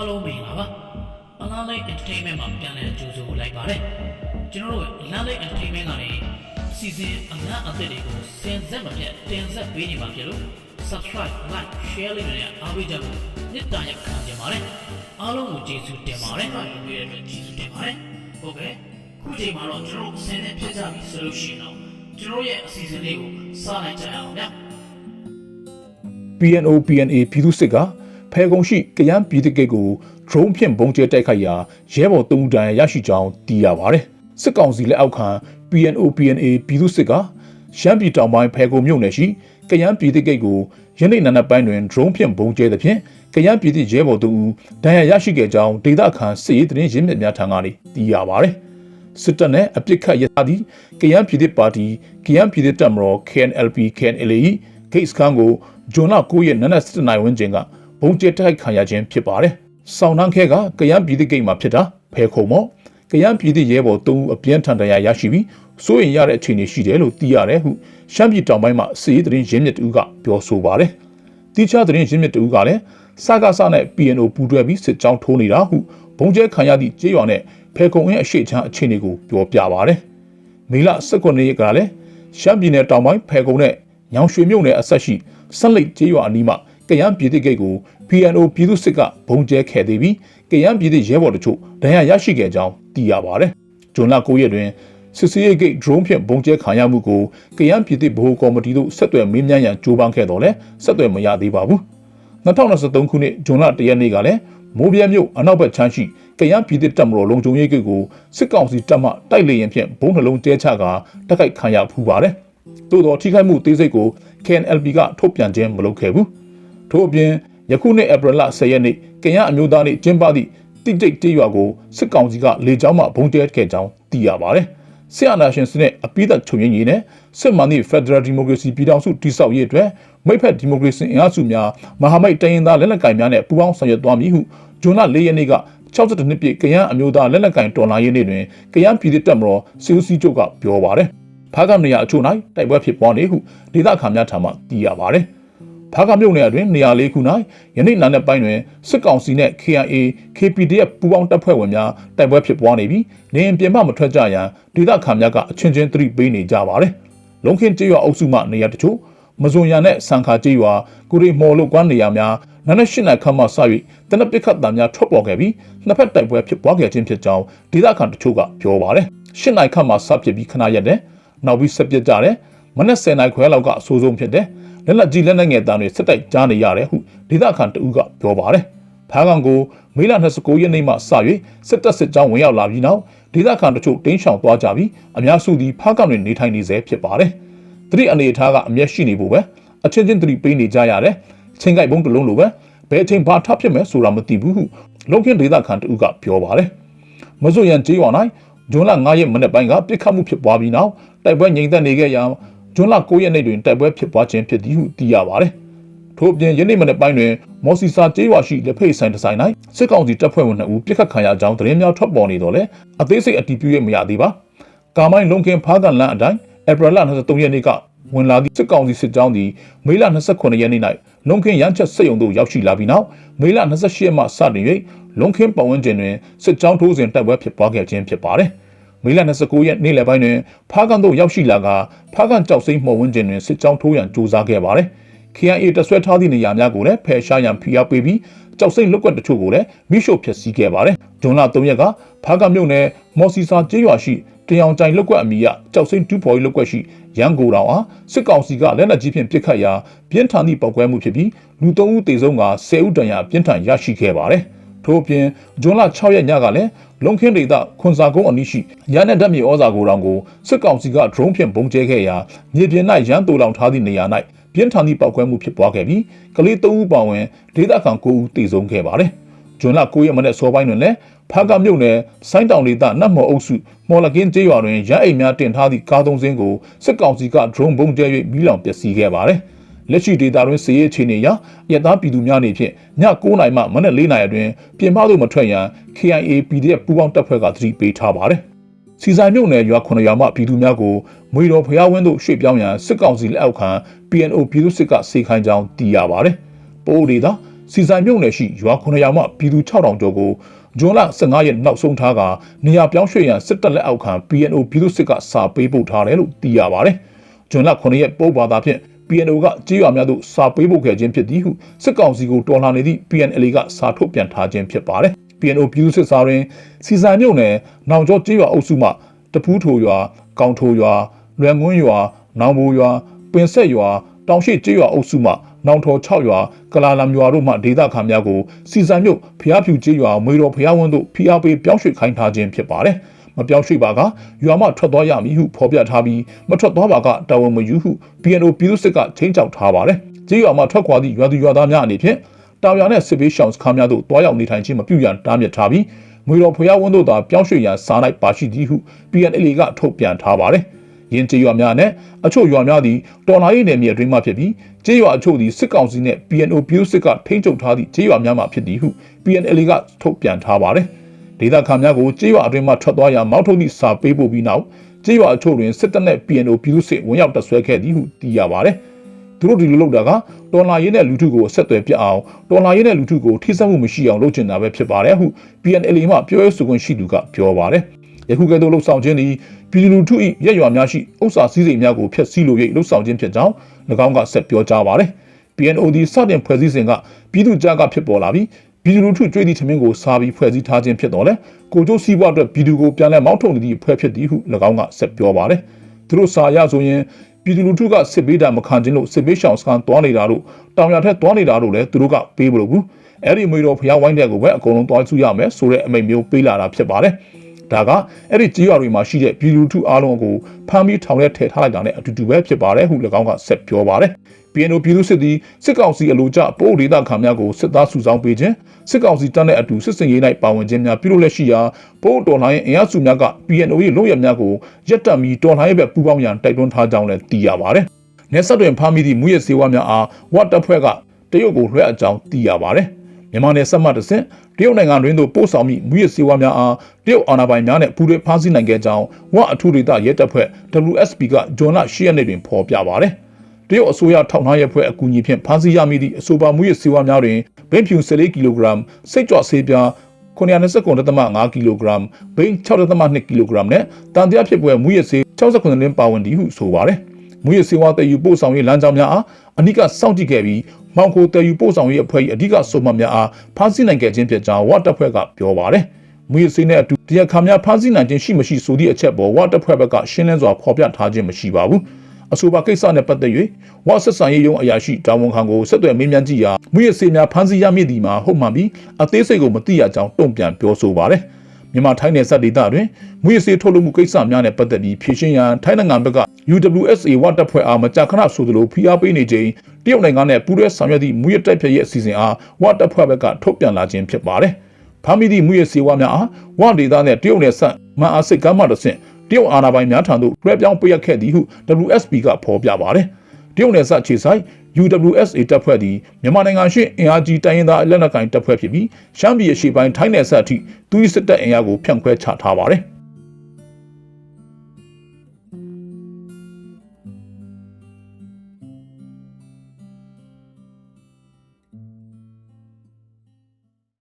အားလုံးမင်္ဂလာပါအလားလိုက် entertainment မှာပြန်လည်ကြိုဆိုလိုက်ပါတယ်ကျွန်တော်တို့အလားလိုက် entertainment ကနေစီစဉ်အလားအသစ်တွေကိုစင်ဆက်မပြတ်တင်ဆက်ပေးနေမှာဖြစ်လို့ subscribe like share လေးတွေနဲ့အားပေးကြဖို့မေတ္တာရက်ခံကြပါတယ်အားလုံးကိုကျေးဇူးတင်ပါတယ်အားလုံးရဲ့အတွက်ကျေးဇူးတင်ပါတယ်ဟုတ်ကဲ့ခုချိန်မှာတော့ကျွန်တော်တို့စင်နဲ့ဖြစ်ကြပြီဆိုလို့ရှိရင်တော့ကျွန်တော်ရဲ့အစီအစဉ်လေးကိုစလိုက်ကြရအောင်ဗျာ PNO PNA ပြည်သူစစ်က ဖဲကုံရှိကရန်ပြည်သူကိတ်ကို drone ဖြင့်ပုံကျဲတိုက်ခိုက်ရာရဲဘော်သုံးဦးတန်းရရှိကြောင်းသိရပါတယ်။စစ်ကောင်စီလက်အောက်ခံ PNO PNA ပြည်သူစစ်ကရှမ်းပြည်တောင်ပိုင်းဖဲကုံမြို့နယ်ရှိကရန်ပြည်သူကိတ်ကိုယနေ့နံနက်ပိုင်းတွင် drone ဖြင့်ပုံကျဲသဖြင့်ကရန်ပြည်သူရဲဘော်သုံးဦးတန်းရရရှိခဲ့ကြောင်းဒေသခံစစ်ရေးသတင်းရင်းမြစ်များထံကနေသိရပါတယ်။စစ်တပ်နဲ့အပြစ်ခတ်ရသသည့်ကရန်ပြည်သစ်ပါတီကရန်ပြည်သစ်တပ်မတော် KNLP KNLA ၏ဂိတ်စခန်းကိုဂျွန်လ9ရက်နနက်7:00နာရီဝန်းကျင်က ဘုံကျဲတိုက်ခံရခြင်းဖြစ်ပါတယ်။ဆောင်းနှန်းခဲကကရန်ပြည်သစ်ဂိတ်မှာဖြစ်တာဖဲခုံမော့ကရန်ပြည်သစ်ရဲဘော်3ဦးအပြင်းထန်ဒဏ်ရာရရှိပြီးစိုးရင်ရတဲ့အခြေအနေရှိတယ်လို့သိရတယ်ဟုရှမ်းပြည်တောင်ပိုင်းမှာစစ်ရေးသတင်းရင်းမြစ်တူကပြောဆိုပါတယ်။တိကျသတင်းရင်းမြစ်တူကလည်းစကားစနဲ့ PNO ပူးတွဲပြီးစစ်ကြောင်းထိုးနေတာဟုဘုံကျဲခံရသည့်ကြေးရွာနဲ့ဖဲကုံအင်းအရှိတ်ချမ်းအခြေအနေကိုပြောပြပါဗျ။မေလ19ရက်ကလည်းရှမ်းပြည်နယ်တောင်ပိုင်းဖဲကုံနဲ့ညောင်ရွှေမြို့နယ်အဆက်ရှိဆက်လိတ်ကြေးရွာအနီးမှာ ကရန်ပြည်သစ်ဂိတ်ကို PNO ပြည်သူစစ်ကဘုံကျဲခဲ့သေးပြီးကရန်ပြည်သစ်ရဲဘော်တို့ဒဏ်ရာရရှိခဲ့ကြောင်းသိရပါတယ်။ဂျွန်လ9ရက်တွင်စစ်စေးဂိတ် drone ဖြင့်ဘုံကျဲခံရမှုကိုကရန်ပြည်သစ်ဗဟိုကော်မတီတို့ဆက်သွယ်မေးမြန်းရန်ကြိုးပမ်းခဲ့တော်လဲဆက်သွယ်မရသေးပါဘူး။2023ခုနှစ်ဇွန်လ1ရက်နေ့ကလည်းမိုးပြဲမြို့အနောက်ဘက်ချမ်းရှိကရန်ပြည်သစ်တပ်မတော်လုံခြုံရေးဂိတ်ကိုစစ်ကောင်စီတပ်မှတိုက်လေရင်ဖြင့်ဘုံနှလုံးကျဲချကတိုက်ခိုက်ခံရဖူးပါတယ်။သို့တော်ထိခိုက်မှုသေးစိတ်ကို KNLB ကထုတ်ပြန်ခြင်းမလုပ်ခဲ့ဘူး။ ထို့အပြင်ယခုနှစ်ဧပြီလ10ရက်နေ့ကရန်အမျိုးသားနေ့ကျင်းပသည့်တိတိတ်တေးရွာကိုစစ်ကောင်စီကလေကြောင်းမှဘုံကျဲခဲ့ကြောင်းသိရပါတယ်။ဆီယနာရှင်စနစ်အပိသက်ချုပ်ရင်းကြီးနဲ့စစ်မှန်သည့် Federal Democracy ပြည်ထောင်စုတည်ဆောက်ရေးအတွက်မိဖက်ဒီမိုကရေစီအင်အားစုများမဟာမိတ်တိုင်းရင်းသားလက်နက်ကိုင်များနဲ့ပူးပေါင်းဆောင်ရွက်သွားမည်ဟုဂျွန်လ၄ရက်နေ့က62နှစ်ပြည့်ကရန်အမျိုးသားလက်နက်ကိုင်တော်လှန်ရေးနေ့တွင်ကရန်ပြည်သူ့တပ်မတော်စီဦးစီးချုပ်ကပြောပါတယ်။ဖားကနေရအချို့၌တိုက်ပွဲဖြစ်ပွားနေဟုဒေသခံများထံမှသိရပါတယ်။ ဖားကမြို့နယ်အတွင်းနေရာလေးခု၌ယနေ့နာနဲ့ပိုင်းတွင်စစ်ကောင်စီနှင့် KIA KPDF ပူးပေါင်းတပ်ဖွဲ့ဝင်များတိုက်ပွဲဖြစ်ပွားနေပြီးနေရင်ပြင်ပမထွက်ကြရန်ဒေသခံများကအချင်းချင်းသတိပေးနေကြပါတယ်။လုံခင်းကျေးရွာအုပ်စုမှနေရာတချို့မဇွန်ရံနဲ့စံခါကျေးရွာကုရီမော်လို့ကွမ်းနေရာများနနက်၈နာရီခန့်မှစ၍တနက်ပစ်ခတ်တံများထွက်ပေါ်ခဲ့ပြီးနှစ်ဖက်တိုက်ပွဲဖြစ်ပွားခဲ့ခြင်းဖြစ်ကြောင်းဒေသခံတချို့ကပြောပါတယ်။၈နာရီခန့်မှစဖြစ်ပြီးခဏရက်တယ်။နောက်ပြီးဆက်ပစ်ကြတယ်။ မနက်10နာရီခွဲလောက်ကအဆိုးဆုံးဖြစ်တယ်။လက်လက်ကြီးလက်နက်ငယ်တန်းတွေစစ်တိုက်ကြားနေရတယ်ဟုဒေသခံတဦးကပြောပါတယ်။ဖားကောင်ကိုမေလ29ရက်နေ့မှစ၍စစ်တပ်စစ်ကြောင်းဝင်ရောက်လာပြီးနောက်ဒေသခံတချို့တင်းရှောင်သွားကြပြီးအများစုသည်ဖားကောင်တွင်နေထိုင်နေဆဲဖြစ်ပါတယ်။သတိအနေအထားကအမျက်ရှိနေဖို့ပဲအချင်းချင်းသတိပေးနေကြရတယ်။ချင်းကြိုက်ဘုံတစ်လုံးလိုပဲဘယ်အချိန်ဘာထဖြစ်မယ်ဆိုတာမသိဘူးဟုလုံခင်းဒေသခံတဦးကပြောပါတယ်။မစွရန်ကျေးရွာ၌ဂျွန်လ9ရက်မနေ့ပိုင်းကပြစ်ခတ်မှုဖြစ်ပွားပြီးနောက်တိုက်ပွဲငြိမ်သက်နေခဲ့ရာ ဂျွန်လ9ရက်နေ့တွင်တိုက်ပွဲဖြစ်ပွားခြင်းဖြစ်သည်ဟုသိရပါတယ်။ထို့အပြင်ယနေ့မနေ့ပိုင်းတွင်မော်စီစာကျေးရွာရှိလက်ဖိတ်ဆိုင်တစ်ဆိုင်၌စစ်ကောင်စီတပ်ဖွဲ့ဝင်2ဦးပြစ်ခတ်ခံရကြောင်းသတင်းများထွက်ပေါ်နေတော့လဲအသေးစိတ်အတည်ပြုရမရသေးပါ။ကာမိုင်းလုံခင်းဖားကန်လန်အတိုင်းဧပြီလ23ရက်နေ့ကဝင်လာသည့်စစ်ကောင်စီစစ်ကြောင်းသည်မေလ29ရက်နေ့၌လုံခင်းရန်ချက်စစ်ရုံသို့ရောက်ရှိလာပြီးနောက်မေလ28ရက်မှစတင်၍လုံခင်းပတ်ဝန်းကျင်တွင်စစ်ကြောင်းထိုးစဉ်တိုက်ပွဲဖြစ်ပွားခဲ့ခြင်းဖြစ်ပါတယ်။ မေလ29ရက်နေ့လယ်ပိုင်းတွင်ဖားကန်သို့ရောက်ရှိလာကဖားကန်ကြောက်စိမ့်မှော်ဝန်းကျင်တွင်စစ်ကြောင်းထိုးရန်ကြိုးစားခဲ့ပါတယ်။ KIA တဆွဲထားသည့်နေရာများကိုလည်းဖယ်ရှားရန်ဖိအားပေးပြီးကြောက်စိမ့်လွတ်ကွက်တချို့ကိုလည်းမိရှို့ဖျက်ဆီးခဲ့ပါတယ်။ဂျွန်လ3ရက်ကဖားကန်မြို့နယ်မော်စီစာကျေးရွာရှိတရောင်ကြိုင်လွတ်ကွက်အမီရကြောက်စိမ့်တူးဖော်ရေးလွတ်ကွက်ရှိရန်ကိုတောင်အားစစ်ကောင်စီကလက်နက်ကြီးဖြင့်ပစ်ခတ်ရာပြင်းထန်သည့်ပောက်ကွဲမှုဖြစ်ပြီးလူ၃ဦးသေဆုံးက10ဦးဒဏ်ရာပြင်းထန်ရရှိခဲ့ပါတယ်။ ထို့အပြင်ဂျွန်လ6ရက်ညကလည်းလုံခင်းဒေသခွန်စာကုန်းအနီးရှိရန်နဲ့ဓာတ်မြေဩဇာကိုတောင်ကိုစစ်ကောင်စီက drone ဖြင့်ပုံကျဲခဲ့ရာမြေပြင်၌ရန်တူလောင်ထားသည့်နေရာ၌ပြင်းထန်သည့်ပောက်ကွဲမှုဖြစ်ပွားခဲ့ပြီးကလေး၃ဦးပါဝင်ဒေသခံ9ဦးသေဆုံးခဲ့ပါတယ်။ဂျွန်လ9ရက်မနေ့စောပိုင်းတွင်လည်းဖားကမြို့နယ်ဆိုင်းတောင်ဒေသနတ်မော်အုပ်စုမော်လကင်းကျေးရွာတွင်ရန်အိမ်များတင်ထားသည့်ကားသုံးစင်းကိုစစ်ကောင်စီက drone ဘုံကျဲ၍မိလောင်ပျက်စီးခဲ့ပါတယ်။ လက်ရှိဒေတာတွင်စီရေးအခြေအနေအရရသားပြည်သူများနေဖြင့်ည9:00နာရီမှမနက်4:00နာရီအတွင်းပြင်ပသို့မထွက်ရန် KIA PDF ပူးပေါင်းတပ်ဖွဲ့ကသတိပေးထားပါတယ်။စီဆိုင်မြို့နယ်ရွာ9ရွာမှပြည်သူများကိုမွေတော်ဖျားဝင်းသို့ရွှေ့ပြောင်းရန်စစ်ကောင်စီလက်အောက်ခံ PNO ပြည်သူစစ်ကစေခိုင်းကြောင်းသိရပါတယ်။ပို့ဒေတာစီဆိုင်မြုံနယ်ရှိရွာ900မှပြည်သူ6000ကျော်ကိုဂျွန်လ15ရက်နောက်ဆုံးထားကနေရာပြောင်းရွှေ့ရန်စစ်တပ်လက်အောက်ခံ PNO ပြည်သူစစ်ကစာပေးပို့ထားတယ်လို့သိရပါတယ်။ဂျွန်လ9ရက်ပို့ပါတာဖြင့် PNO ကကြေးရွာများသို့စာပေးပို့ခဲ့ခြင်းဖြစ်သည်ဟုစစ်ကောင်စီကိုတော်လှန်နေသည့် PNL ကစာထုတ်ပြန်ထားခြင်းဖြစ်ပါတယ်။ PNO ပြည်သူစစ်စာတွင်စီဆိုင်မြုံနယ်နောင်ကျော်ကြေးရွာအုပ်စုမှတပူးထိုရွာကောင်းထိုရွာလွယ်ငွန်းရွာနောင်ဘူရွာပင်ဆက်ရွာတောင်ရှိကျေးရွာအုပ်စုမှနောင်ထော်6ရွာကလာလမ်ရွာတို့မှဒေသခံများကိုစီစံမြို့ဖျားဖြူကျေးရွာမွေတော်ဖျားဝန်းတို့ဖိအားပေးပြောင်းရွှေ့ခိုင်းထားခြင်းဖြစ်ပါတယ်။ မပြောင်းရွှေ့ပါကရွာမှထွက်သွားရမည်ဟုဖော်ပြထားပြီးမထွက်သွားပါကတာဝန်မယူဟု PNO ပြည်သူစစ်ကချင်းချောက်ထားပါတယ်။ကျေးရွာမှထွက်ခွာသည့်ရွာသူရွာသားများအနေဖြင့်တောင်ရွာနဲ့စစ်ပေးရှောင်းစခန်းများသို့တွားရောက်နေထိုင်ခြင်းမပြုရန်တားမြစ်ထားပြီးမွေတော်ဖျားဝန်းတို့သာပြောင်းရွှေ့ရန်စားလိုက်ပါရှိသည်ဟု PNL ကထုတ်ပြန်ထားပါတယ်။ရင်းကျေးရွာများနဲ့အချို့ရွာများသည်တော်လာရေးနယ်မြေအတွင်းမှဖြစ်ပြီးကျေးရွာအချို့သည်စစ်ကောင်စီနှင့် PNO ပြည်သူစစ်ကထိန်းချုပ်ထားသည့်ကျေးရွာများမှဖြစ်သည်ဟု PNL ကထုတ်ပြန်ထားပါတယ်။ ဒေသခံများကိုကျေးရွာအတွင်းမှထွက်သွားရာမောက်ထုတ်သည့်စာပေးပို့ပြီးနောက်ကျေးရွာအချို့တွင်စစ်တပ်နှင့် PNO ပြည်သူစစ်ဝင်ရောက်တပ်ဆွဲခဲ့သည်ဟုသိရပါတယ်။သူတို့ဒီလိုလုပ်တာကတော်လာရေးနဲ့လူထုကိုဆက်သွယ်ပြအောင်တော်လာရေးနဲ့လူထုကိုထိစပ်မှုမရှိအောင်လုပ်ချင်တာပဲဖြစ်ပါတယ်ဟု PNL မှပြောရေးဆိုခွင့်ရှိသူကပြောပါတယ်။ယခုကဲ့သို့လှုပ်ဆောင်ခြင်းသည်ပြည်သူလူထု၏ရက်ရွာများရှိဥစ္စာစည်းစိမ်များကိုဖျက်ဆီးလို၍လှုပ်ဆောင်ခြင်းဖြစ်ကြောင်း၎င်းကဆက်ပြောကြားပါတယ်။ PNO သည်စတင်ဖွဲ့စည်းစဉ်ကပြည်သူကြားကဖြစ်ပေါ်လာပြီး ပြည်သူလူထုကြွေးသည့်ထမင်းကိုစားပြီးဖွဲ့စည်းထားခြင်းဖြစ်တော်လဲကိုကျိုးစီးပွားအတွက်ပြည်သူကိုပြန်လည်မောင်းထုတ်နေသည့်ဖွဲ့ဖြစ်သည်ဟု၎င်းကဆက်ပြောပါတယ်။သူတို့စာရဆိုရင်ပြည်သူလူထုကစစ်ပေးတာမခံခြင်းလို့စစ်ပေးရှောင်စကန်တွားနေတာတို့တောင်ရထက်တွားနေတာတို့လည်းသူတို့ကပေးမလို့ဘူး။အဲ့ဒီမွေတော်ဖျားဝိုင်းတဲ့ကိုပဲအကုန်လုံးတွားစုရမယ်ဆိုတဲ့အမိန့်မျိုးပေးလာတာဖြစ်ပါတယ်။ ဒါကအဲ့ဒီကြေးရွာတွေမှာရှိတဲ့ပြည်လူထုအားလုံးကိုဖမ်းပြီးထောင်ထဲထည့်ထားလိုက်တာနဲ့အတူတူပဲဖြစ်ပါတယ်ဟု၎င်းကဆက်ပြောပါတယ်။ PNO ပြည်သူစစ်သည်စစ်ကောင်စီအလို့ကျပို့ဒေသခံများကိုစစ်သားစုဆောင်းပေးခြင်းစစ်ကောင်စီတပ်နဲ့အတူစစ်စင်ရေး၌ပါဝင်ခြင်းများပြုလုပ်လက်ရှိရာပို့တော်လှန်ရေးအင်အားစုများက PNO ၏လုံရများကိုရက်တက်မီတော်လှန်ရေးဘက်ပူးပေါင်းရန်တိုက်တွန်းထားကြောင်းလည်းသိရပါတယ်။နေဆက်တွင်ဖမ်းမိသည့်မူရစေဝါများအားဝတ်တပ်ဖွဲ့ကတရုတ်ကိုလွှဲအပ်ကြောင်းသိရပါတယ်။ မြန်မာနယ်စပ်မှတစ်ဆင့်တရုတ်နိုင်ငံတွင်သို့ပို့ဆောင်မိမူရစေဝါများအားတရုတ်အာဏာပိုင်များနဲ့ပူးတွဲဖမ်းဆီးနိုင်ခဲ့ကြောင်းဝအထူဒေသရဲတပ်ဖွဲ့ WSP ကဂျွန်လ10ရက်နေ့တွင်ဖော်ပြပါတယ်။တရုတ်အစိုးရထောက်ထားရဲဖွဲ့အကူအညီဖြင့်ဖမ်းဆီးရမိသည့်အဆိုပါမူရစေဝါများတွင်ဘိန်းဖြူ14ကီလိုဂရမ်စိတ်ကြွဆေးပြား929.5ကီလိုဂရမ်ဘိန်း6.2ကီလိုဂရမ်နဲ့တန်တရားဖြစ်ပွဲမူရစေ69လင်းပါဝင်သည်ဟုဆိုပါတယ်။ မူရစေဝါတည်ယူပို့ဆောင်ရေးလမ်းကြောင်းများအားအနိကစောင့်ကြည့်ခဲ့ပြီးမောင်ခိုတည်ယူပို့ဆောင်ရေးအဖွဲ့၏အဓိကစုံမများအားဖမ်းဆီးနိုင်ခဲ့ခြင်းဖြစ်ကြောင်းဝတ်တပ်ဖွဲ့ကပြောပါတယ်။မူရစေနဲ့အတူတရားခံများဖမ်းဆီးနိုင်ခြင်းရှိမရှိဆိုသည့်အချက်ပေါ်ဝတ်တပ်ဖွဲ့ဘက်ကရှင်းလင်းစွာဖော်ပြထားခြင်းမရှိပါဘူး။အဆိုပါကိစ္စနဲ့ပတ်သက်၍ဝါဆက်ဆံရေးရုံးအရာရှိတာဝန်ခံကိုဆက်သွယ်မေးမြန်းကြည့်ရာမြည့်စေများဖမ်းဆီးရမိသည်မှာဟုတ်မှန်ပြီးအသေးစိတ်ကိုမသိရကြောင်းတုံ့ပြန်ပြောဆိုပါတယ်။ မြန်မာထိုင်းနယ်စပ်ဒေသတွင်မြည့်စေထုတ်လုပ်မှုကိစ္စများနဲ့ပတ်သက်ပြီးဖြေရှင်းရန်ထိုင်းနိုင်ငံဘက်က UWSA ဝတ်တပ်ဖွဲ့အားမကြာခဏဆိုသလိုဖိအားပေးနေချိန်တရုတ်နိုင်ငံနဲ့ပူးတွဲဆောင်ရွက်သည့်မြည့်တိုက်ဖြတ်ရေးအစီအစဉ်အားဝတ်တပ်ဖွဲ့ဘက်ကထုတ်ပြန်လာခြင်းဖြစ်ပါတယ်။ဖမ်းမိသည့်မြည့်စေဝါများအားဝဒေသနဲ့တရုတ်နယ်စပ်မန်အားစိတ်ကမ်းမှတဆင့်တရုတ်အာဏာပိုင်များထံသို့လွှဲပြောင်းပေးရခဲ့သည်ဟု WSP ကဖော်ပြပါတယ်။ တရုတ်နယ်စပ်ခြေဆိုင် UWSA တပ်ဖွဲ့သည်မြန်မာနိုင်ငံရှိအင်အားကြီးတိုင်းရင်းသားလက်နက်ကိုင်တပ်ဖွဲ့ဖြစ်ပြီးရှမ်းပြည်အရှေ့ပိုင်းထိုင်းနယ်စပ်အထိသူ၏စစ်တပ်အင်အားကိုဖြန့်ခွဲချထားပါတယ်။